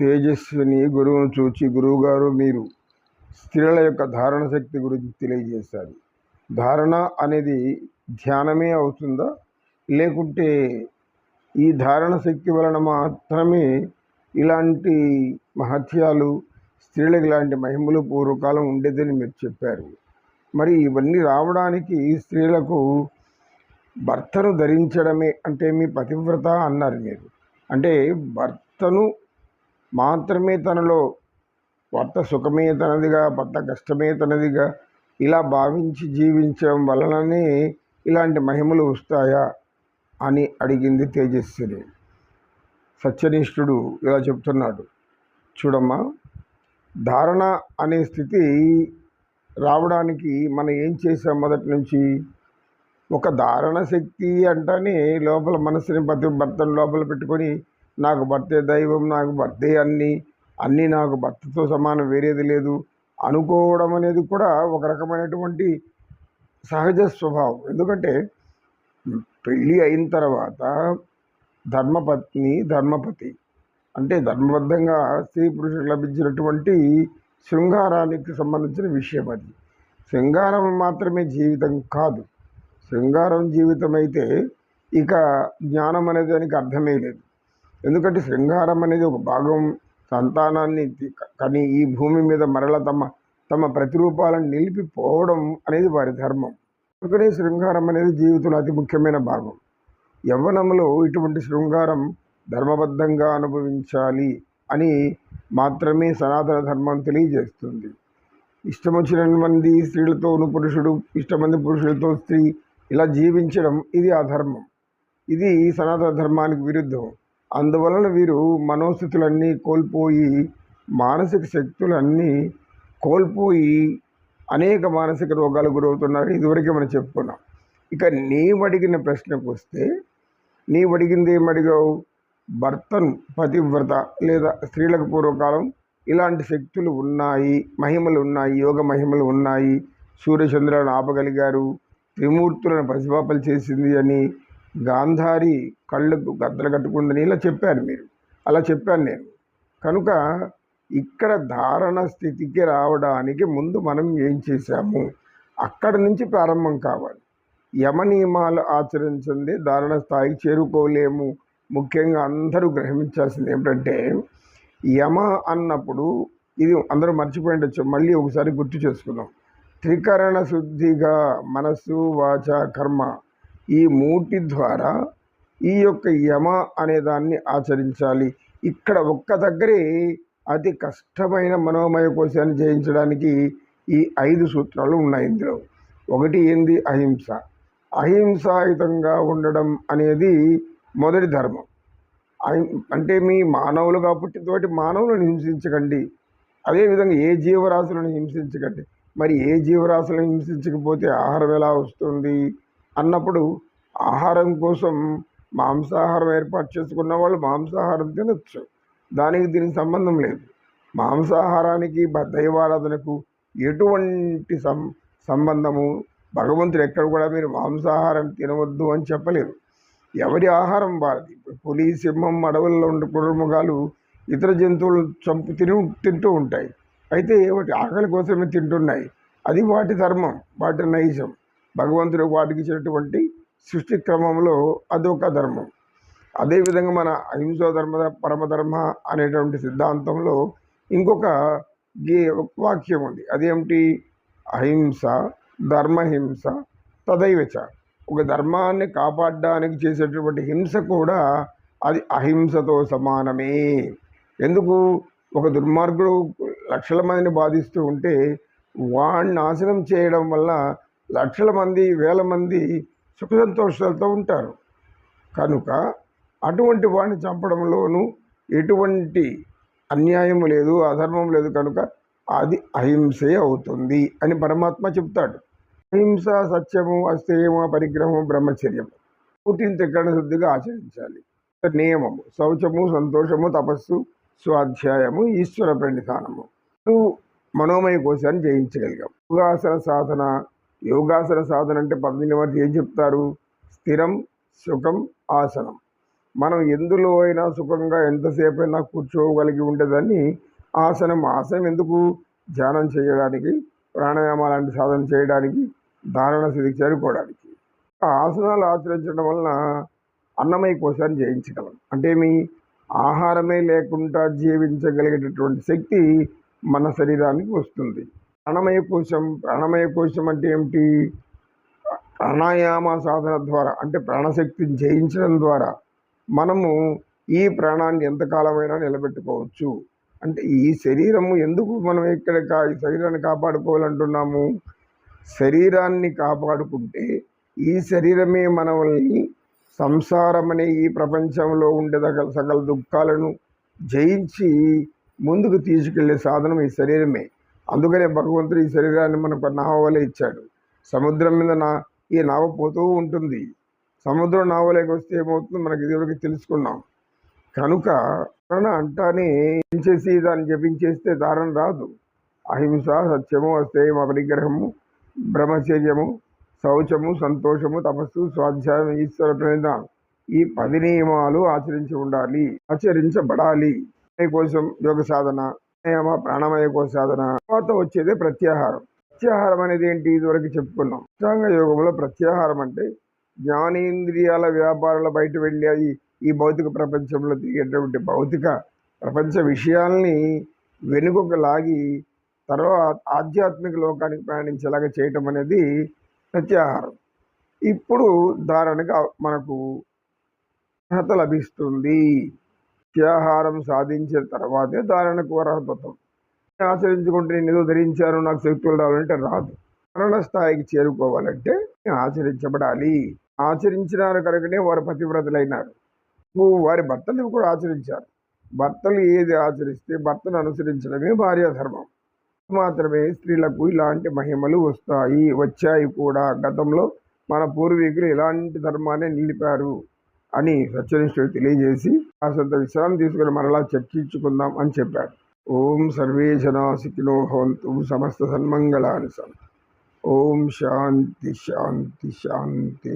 తేజస్విని గురువును చూచి గురువుగారు మీరు స్త్రీల యొక్క ధారణ శక్తి గురించి తెలియజేశారు. ధారణ అనేది ధ్యానమే అవుతుందా? లేకుంటే ఈ ధారణ శక్తి వలన మాత్రమే ఇలాంటి మహత్యాలు స్త్రీలకు ఇలాంటి మహిమలు పూర్వకాలం ఉండేదని మీరు చెప్పారు. మరి ఇవన్నీ రావడానికి స్త్రీలకు భర్తను ధరించడమే అంటే మీ పతివ్రత అన్నారు మీరు. అంటే భర్తను మాత్రమే తనలో భర్త సుఖమే తనదిగా భర్త కష్టమే తనదిగా ఇలా భావించి జీవించడం వలననే ఇలాంటి మహిమలు వస్తాయా అని అడిగింది తేజస్విని సత్యనిష్ఠుడు ఇలా చెప్తున్నాడు. చూడమ్మా ధారణ అనే స్థితి రావడానికి మనం ఏం చేసాం మొదటి నుంచి? ఒక ధారణ శక్తి అంటేనే లోపల మనసుని ప్రతి భర్తను లోపల పెట్టుకొని నాకు భర్తే దైవం నాకు భర్తే అన్నీ అన్నీ నాకు భర్తతో సమానం వేరేది లేదు. అనుకోవడం అనేది కూడా ఒక రకమైనటువంటి సహజ స్వభావం. ఎందుకంటే పెళ్ళి అయిన తర్వాత ధర్మపత్ని ధర్మపతి అంటే ధర్మబద్ధంగా స్త్రీ పురుషులకు లభించినటువంటి శృంగారానికి సంబంధించిన విషయం అది. శృంగారం మాత్రమే జీవితం కాదు. శృంగారం జీవితం అయితే ఇక జ్ఞానం అనేది దానికి అర్థమే లేదు. ఎందుకంటే శృంగారం అనేది ఒక భాగం. సంతానాన్ని కానీ ఈ భూమి మీద మరల తమ తమ ప్రతిరూపాలను నిలిపిపోవడం అనేది వారి ధర్మం. అందుకనే శృంగారం అనేది జీవితంలో అతి ముఖ్యమైన భాగం. యవ్వనంలో ఇటువంటి శృంగారం ధర్మబద్ధంగా అనుభవించాలి అని మాత్రమే సనాతన ధర్మం తెలియజేస్తుంది. ఇష్టం వచ్చిన మంది స్త్రీలతోను పురుషుడు ఇష్టమంది పురుషులతో స్త్రీ ఇలా జీవించడం ఇది ఆ ధర్మం. ఇది సనాతన ధర్మానికి విరుద్ధం. అందువలన వీరు మనోస్థితులన్నీ కోల్పోయి మానసిక శక్తులన్నీ కోల్పోయి అనేక మానసిక రోగాలు గురవుతున్నారు. ఇదివరకే మనం చెప్పుకున్నాం. ఇక నీవు అడిగిన ప్రశ్నకు వస్తే నీవు అడిగింది ఏమడిగావు? భర్తను పతివ్రత లేదా స్త్రీలకు పూర్వకాలం ఇలాంటి శక్తులు ఉన్నాయి మహిమలు ఉన్నాయి యోగ మహిమలు ఉన్నాయి. సూర్యచంద్రులను ఆపగలిగారు త్రిమూర్తులను పసిపాపలు చేసింది అని గాంధారి కళ్ళకు గద్దలు కట్టుకుందని ఇలా చెప్పారు మీరు. అలా చెప్పాను నేను. కనుక ఇక్కడ ధారణ స్థితికి రావడానికి ముందు మనం ఏం చేశాము? అక్కడ నుంచి ప్రారంభం కావాలి. యమ నియమాలు ఆచరించింది ధారణ స్థాయికి చేరుకోలేము. ముఖ్యంగా అందరూ గ్రహించాల్సింది ఏమిటంటే యమ అన్నప్పుడు ఇది అందరూ మర్చిపోయిండొచ్చు మళ్ళీ ఒకసారి గుర్తు చేసుకుందాం. త్రికరణ శుద్ధిగా మనస్సు వాచ కర్మ ఈ మూటి ద్వారా ఈ యొక్క యమ అనే దాన్ని ఆచరించాలి. ఇక్కడ ఒక్క దగ్గరే అతి కష్టమైన మనోమయ కోశాన్ని జయించడానికి ఈ ఐదు సూత్రాలు ఉన్నాయి ఇందులో. ఒకటి ఏంది? అహింస. అహింసాయుతంగా ఉండడం అనేది మొదటి ధర్మం. అంటే మీ మానవులుగా పుట్టినతోటి మానవులను హింసించకండి. అదేవిధంగా ఏ జీవరాశులను హింసించకండి. మరి ఏ జీవరాశులను హింసించకపోతే ఆహారం ఎలా వస్తుంది? అన్నప్పుడు ఆహారం కోసం మాంసాహారం ఏర్పాటు చేసుకున్న వాళ్ళు మాంసాహారం తినచ్చు. దానికి దీనికి సంబంధం లేదు. మాంసాహారానికి దైవారాధనకు ఎటువంటి సం సంబంధము భగవంతుడు ఎక్కడ కూడా మీరు మాంసాహారం తినవద్దు అని చెప్పలేదు ఎవరి ఆహారం వారిది? పులి సింహం అడవుల్లో ఉండే కుటుంబగాలు ఇతర జంతువులు చంపు తిని తింటూ ఉంటాయి. అయితే వాటి ఆకలి కోసమే తింటున్నాయి. అది వాటి ధర్మం వాటి నైజం. భగవంతుడు వాటికి ఇచ్చినటువంటి సృష్టి క్రమంలో అదొక ధర్మం. అదేవిధంగా మన అహింసో ధర్మ పరమధర్మ అనేటువంటి సిద్ధాంతంలో ఇంకొక గే- వాక్యం ఉంది. అదేమిటి? అహింస ధర్మహింస తదైవచ. ఒక ధర్మాన్ని కాపాడడానికి చేసేటటువంటి హింస కూడా అది అహింసతో సమానమే. ఎందుకు? ఒక దుర్మార్గుడు లక్షల మందిని బాధిస్తూ ఉంటే వాడిని నాశనం చేయడం వల్ల లక్షల మంది వేల మంది సుఖ సంతోషాలతో ఉంటారు. కనుక అటువంటి వాడిని చంపడంలోనూ ఎటువంటి అన్యాయం లేదు అధర్మం లేదు కనుక అది అహింసే అవుతుంది అని పరమాత్మ చెప్తాడు. అహింస సత్యము అస్థేయము పరిగ్రహము బ్రహ్మచర్యము పుట్టిన త్రికరణ శుద్ధిగా ఆచరించాలి. నియమము శౌచము సంతోషము తపస్సు స్వాధ్యాయము ఈశ్వర ప్రణిధానము. నువ్వు మనోమయ కోశాన్ని జయించగలిగాం యోగాసన సాధన యోగాసన సాధన అంటే పద్దెనిమిది మంది ఏం చెప్తారు? స్థిరం సుఖం ఆసనం. మనం ఎందులో అయినా సుఖంగా ఎంతసేపు అయినా కూర్చోగలిగి ఉండేదాన్ని ఆసనం. ఆసనం ఎందుకు? ధ్యానం చేయడానికి ప్రాణాయామ లాంటి సాధన చేయడానికి ధారణ స్థితికి చేరుకోవడానికి. ఆ ఆసనాలు ఆచరించడం వలన అన్నమయ కోశాన్ని జయించగలం. అంటే మీ ఆహారమే లేకుండా జీవించగలిగేటటువంటి శక్తి మన శరీరానికి వస్తుంది. ప్రాణమయ కోశం ప్రాణమయ కోశం అంటే ఏమిటి? ప్రాణాయామ సాధన ద్వారా అంటే ప్రాణశక్తిని జయించడం ద్వారా మనము ఈ ప్రాణాన్ని ఎంతకాలమైనా నిలబెట్టుకోవచ్చు. అంటే ఈ శరీరము ఎందుకు మనం ఇక్కడ ఈ శరీరాన్ని కాపాడుకోవాలంటున్నాము? శరీరాన్ని కాపాడుకుంటే ఈ శరీరమే మనల్ని సంసారం అనే ఈ ప్రపంచంలో ఉండే సకల సకల దుఃఖాలను జయించి ముందుకు తీసుకెళ్ళే సాధనం ఈ శరీరమే. అందుకనే భగవంతుడు ఈ శరీరాన్ని మనకు నావ వలె ఇచ్చాడు. సముద్రం మీద నా ఈ నావ పోతూ ఉంటుంది. సముద్రం నావలేకి వస్తే ఏమవుతుందో మనకి ఇదివరకు తెలుసుకున్నాం. కనుక అంటానే ఏం చేసి దాన్ని జపించేస్తే దారం రాదు. అహింస సత్యము అస్థేయం అపరిగ్రహము బ్రహ్మచర్యము శౌచము సంతోషము తపస్సు స్వాధ్యాయం ఈశ్వర ప్రణిధానం ఈ పది నియమాలు ఆచరించి ఉండాలి ఆచరించబడాలి. కోసం యోగ సాధన ప్రాణాయామ ప్రాణమయ సాధన తర్వాత వచ్చేది ప్రత్యాహారం. ప్రత్యాహారం అనేది ఏంటి? ఇదివరకు చెప్పుకున్నాం. అష్టాంగ యోగంలో ప్రత్యాహారం అంటే జ్ఞానేంద్రియాల వ్యాపారాల బయట వెళ్ళి అది ఈ భౌతిక ప్రపంచంలో తిరిగేటువంటి భౌతిక ప్రపంచ విషయాల్ని వెనుకకు లాగి తర్వాత ఆధ్యాత్మిక లోకానికి ప్రయాణించేలాగా చేయటం అనేది ప్రత్యాహారం. ఇప్పుడు ధారణగా మనకు అర్హత లభిస్తుంది. ప్రత్యాహారం సాధించిన తర్వాతే ధారణకు అర్హత ఆచరించుకుంటే నేను ఏదో ధరించాను నాకు శక్తులు రావాలంటే రాదు. మరణ స్థాయికి చేరుకోవాలంటే ఆచరించబడాలి. ఆచరించినారు కనుకనే వారు పతివ్రతలైనారు. నువ్వు వారి భర్తలు కూడా ఆచరించారు. భర్తలు ఏది ఆచరిస్తే భర్తను అనుసరించడమే భార్య ధర్మం. మాత్రమే స్త్రీలకు ఇలాంటి మహిమలు వస్తాయి. వచ్చాయి కూడా. గతంలో మన పూర్వీకులు ఇలాంటి ధర్మాన్ని నిలిపారు. అని సత్యనిష్ఠుడు తెలియజేసి కాసంత విశ్రాంతి తీసుకుని మరలా చర్చించుకుందాం అని చెప్పాడు ఓం సర్వే జనా సుఖినో భవంతు సమస్త సన్మంగళాని సంతు ఓం శాంతి శాంతి శాంతి.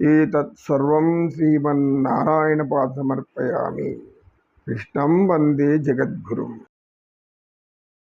ఏతత్ సర్వం శ్రీమన్నారాయణ పాదమర్పయామి. కృష్ణం వందే జగద్గురుం.